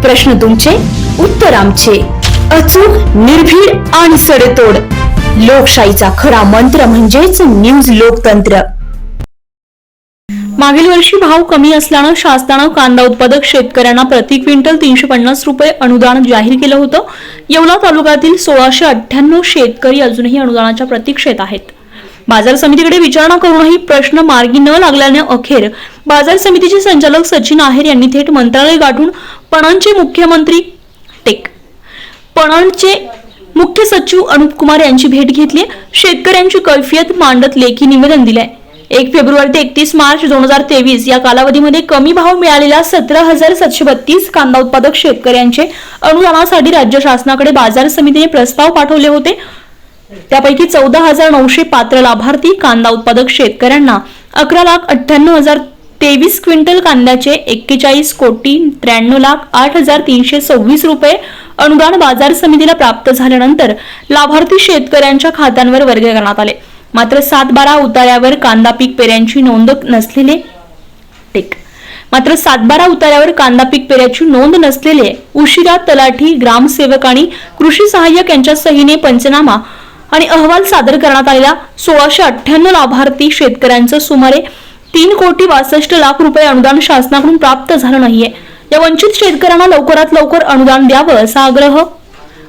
प्रश्न तुमचे उत्तर आमचे. अचूक निर्भीड आणि सडेतोड. लोकशाहीचा खरा मंत्र म्हणजेच न्यूज लोकतंत्र. मागील वर्षी भाव कमी असल्यानं शासनानं कांदा उत्पादक शेतकऱ्यांना प्रति क्विंटल तीनशे पन्नास रुपये अनुदान जाहीर केलं होतं. येवला तालुक्यातील सोळाशे अठ्ठ्याण्णव शेतकरी अजूनही अनुदानाच्या प्रतीक्षेत आहेत. बाजार समितीकडे विचारणा करूनही प्रश्न मार्गी न लागल्याने अखेर बाजार समितीचे संचालक सचिन आहेर यांनी थेट मंत्रालय गाठून पणनचे मुख्यमंत्री टेक पणनचे मुख्य सचिव अनुप कुमार यांची भेट घेतली. शेतकऱ्यांची कैफियत मांडत लेखी निवेदन दिले एक फेब्रुवारी ते एकतीस मार्च दोन हजार तेवीस या कालावधीमध्ये कमी भाव मिळालेल्या सतरा हजार सातशे बत्तीस कांदा उत्पादक शेतकऱ्यांचे अनुदानासाठी राज्य शासनाकडे बाजार समितीने प्रस्ताव पाठवले होते. त्यापैकी चौदा हजार नऊशे पात्र लाभार्थी कांदा उत्पादक शेतकऱ्यांना अकरा लाख अठ्ठ्याण्णव हजार तेवीस क्विंटल कांद्याचे एक्केचाळीस कोटी त्र्याण्णव लाख आठ हजार तीनशे सव्वीस रुपये अनुदान बाजार समितीला प्राप्त झाल्यानंतर लाभार्थी शेतकऱ्यांच्या खात्यांवर वर्ग करण्यात आले. मात्र सात बारा उतार्यावर कांदा पीक पेऱ्यांची नोंद नसलेले टेक. मात्र सातबारा उतार्यावर कांदा पीक पेऱ्याची नोंद नसलेले उशिरा तलाठी ग्रामसेवक आणि कृषी सहाय्यक यांच्या सहीने पंचनामा आणि अहवाल सादर करण्यात आलेल्या सोळाशे अठ्ठ्याण्णव लाभार्थी शेतकऱ्यांचं सुमारे तीन कोटी बासष्ट लाख रुपये अनुदान शासनाकडून प्राप्त झालं नाहीये. या वंचित शेतकऱ्यांना लवकरात लवकर अनुदान द्यावं असा आग्रह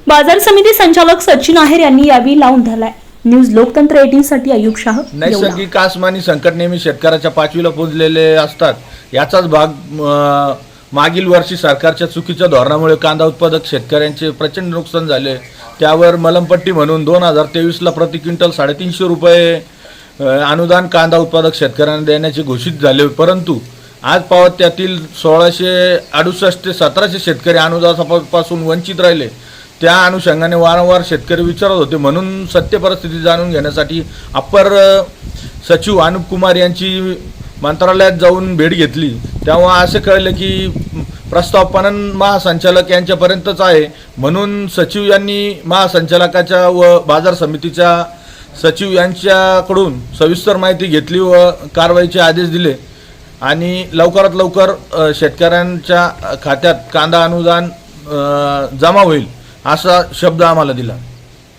बाजार समिती संचालक सचिन आहेर यांनी यावेळी लावून धरलाय. न्यूज लोकतंत्र एटीन साठी अयुब शाह नैसर्गिक आसमानी संकट नेहमी शेतकऱ्याच्या पाचवीला पोहोचलेले असतात. याचाच भाग मागील वर्षी सरकारच्या चुकीच्या धोरणामुळे कांदा उत्पादक शेतकऱ्यांचे प्रचंड नुकसान झाले. त्यावर मलमपट्टी म्हणून दोन हजार तेवीसला प्रति क्विंटल साडेतीनशे रुपये अनुदान कांदा उत्पादक शेतकऱ्यांना देण्याचे घोषित झाले. परंतु आज पावत त्यातील सोळाशे अडुसष्ट ते सतराशे शेतकरी अनुदानापासून वंचित राहिले. त्या अनुषंगाने वारंवार शेतकरी विचारत होते. म्हणून सत्य परिस्थिती जाणून घेण्यासाठी अप्पर सचिव अनुप कुमार यांची मंत्रालयात जाऊन भेट घेतली. तेव्हा असे कळले की प्रस्ताव पणन महासंचालक यांच्यापर्यंतच आहे. म्हणून सचिव यांनी महासंचालकाच्या व बाजार समितीच्या सचिव यांच्याकडून सविस्तर माहिती घेतली व कारवाईचे आदेश दिले. आणि लवकरात लवकर शेतकऱ्यांच्या खात्यात कांदा अनुदान जमा होईल असा शब्द आम्हाला दिला.